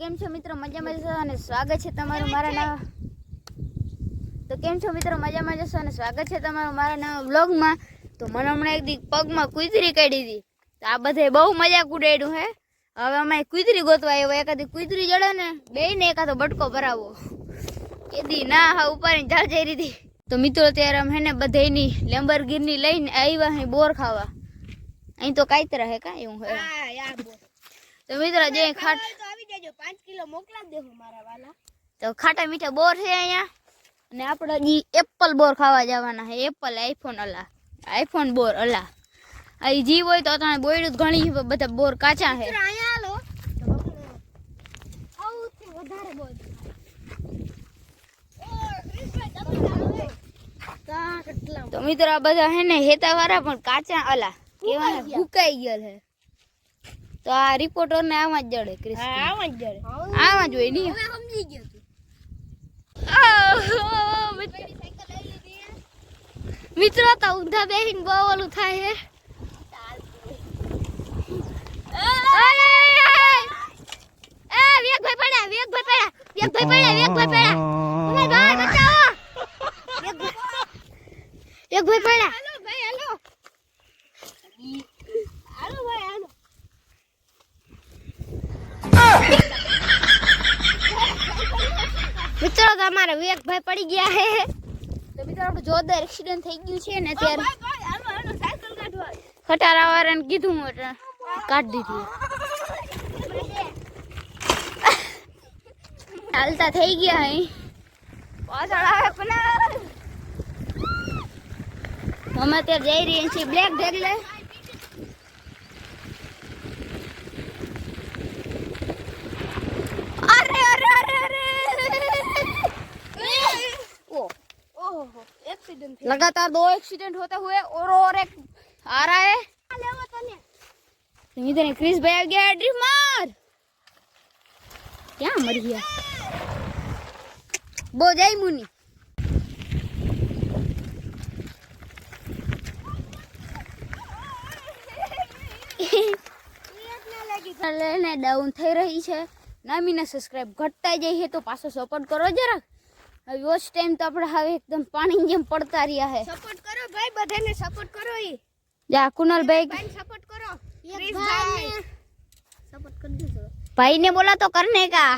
કેમ છો મિત્રો મજામાં જશો અને સ્વાગત છે તમારું મારા નવા તો કેમ છો મિત્રો મજામાં જશો અને સ્વાગત છે તમારું મારા નવા બ્લોગમાં તો મને હમણાં એક દીક પગમાં કુતરી કાઢી હતી તો આ બધે બહુ મજાક ઉડાડ્યું હે હવે અમે કુતરી ગોતવા આવ્યો એકાદી કુતરી જડે ને બે ને એકાદો બટકો ભરાવો એ દી ના હા ઉપાડીને ઝાડ જઈ રહી તો મિત્રો ત્યારે અમે હેને બધેની લેમ્બર ગીરની લઈને આવ્યા અહીં બોર ખાવા અહીં તો કાંઈ રહે કાંઈ એવું હોય તો મિત્રો જે ખાટ જો 5 કિલો મોકલા દેહો મારા વાલા તો ખાટા મીઠા બોર છે અયા અને આપડા ઈ એપલ બોર ખાવા જવાના છે એપલ આઈફોન અલા આઈફોન બોર અલા આ જી હોય તો તો બોર તો ઘણી છે બધા બોર કાચા છે અરે અયા આઉંતી વધારે બોર ઓય રીજભાઈ તમારું તા કેટલા તો મિત્ર આ બધા હે ને હેતાવારા પણ કાચા અલા કેવાને સુકાઈ ગયેલ છે તો આ રિપોર્ટર ને આમાં જ જડે ક્રિસ્ટી આમાં જ જડે આમાં જ હોય ની હવે સમજી ગયો તું મિત્રો તો ઊંધા બેહીને બહુ ઓલું થાય હે વેગ ભાઈ પડ્યા વેગ ભાઈ પડ્યા વેગ ભાઈ પડ્યા વેગ ભાઈ પડ્યા ઉમર ભાઈ બચાવો વેગ ભાઈ પડ્યા હેલો ભાઈ હેલો મિત્રો તો અમારા વિવેકભાઈ પડી ગયા હે તો મિત્રો આપણું જોરદાર એક્સિડન્ટ થઈ ગયું છે ને ત્યારે ખટારા વાળાને કીધું કાઢી દીધું ચાલતા થઈ ગયા હે પાછળ આવે અમે અત્યારે જઈ રહી છીએ બ્લેક બેગ ઢગલે लगातार दो एक्सीडेंट होते हुए और और एक आ रहा है इधर क्रिस भैया गया ड्रिप मार क्या मर गया बो जाई मुनी डाउन थी रही है છે ने सब्सक्राइब घटता जाइए तो पास सपोर्ट करो जरा હવે વોચ ટાઈમ તો આપણે હવે એકદમ પાણી જેમ પડતા રહ્યા છે સપોર્ટ કરો ભાઈ બધાને સપોર્ટ કરો ઈ જા કુનલભાઈ સપોર્ટ કરો સપોર્ટ કરી દેજો ભાઈને બોલા તો કરને કા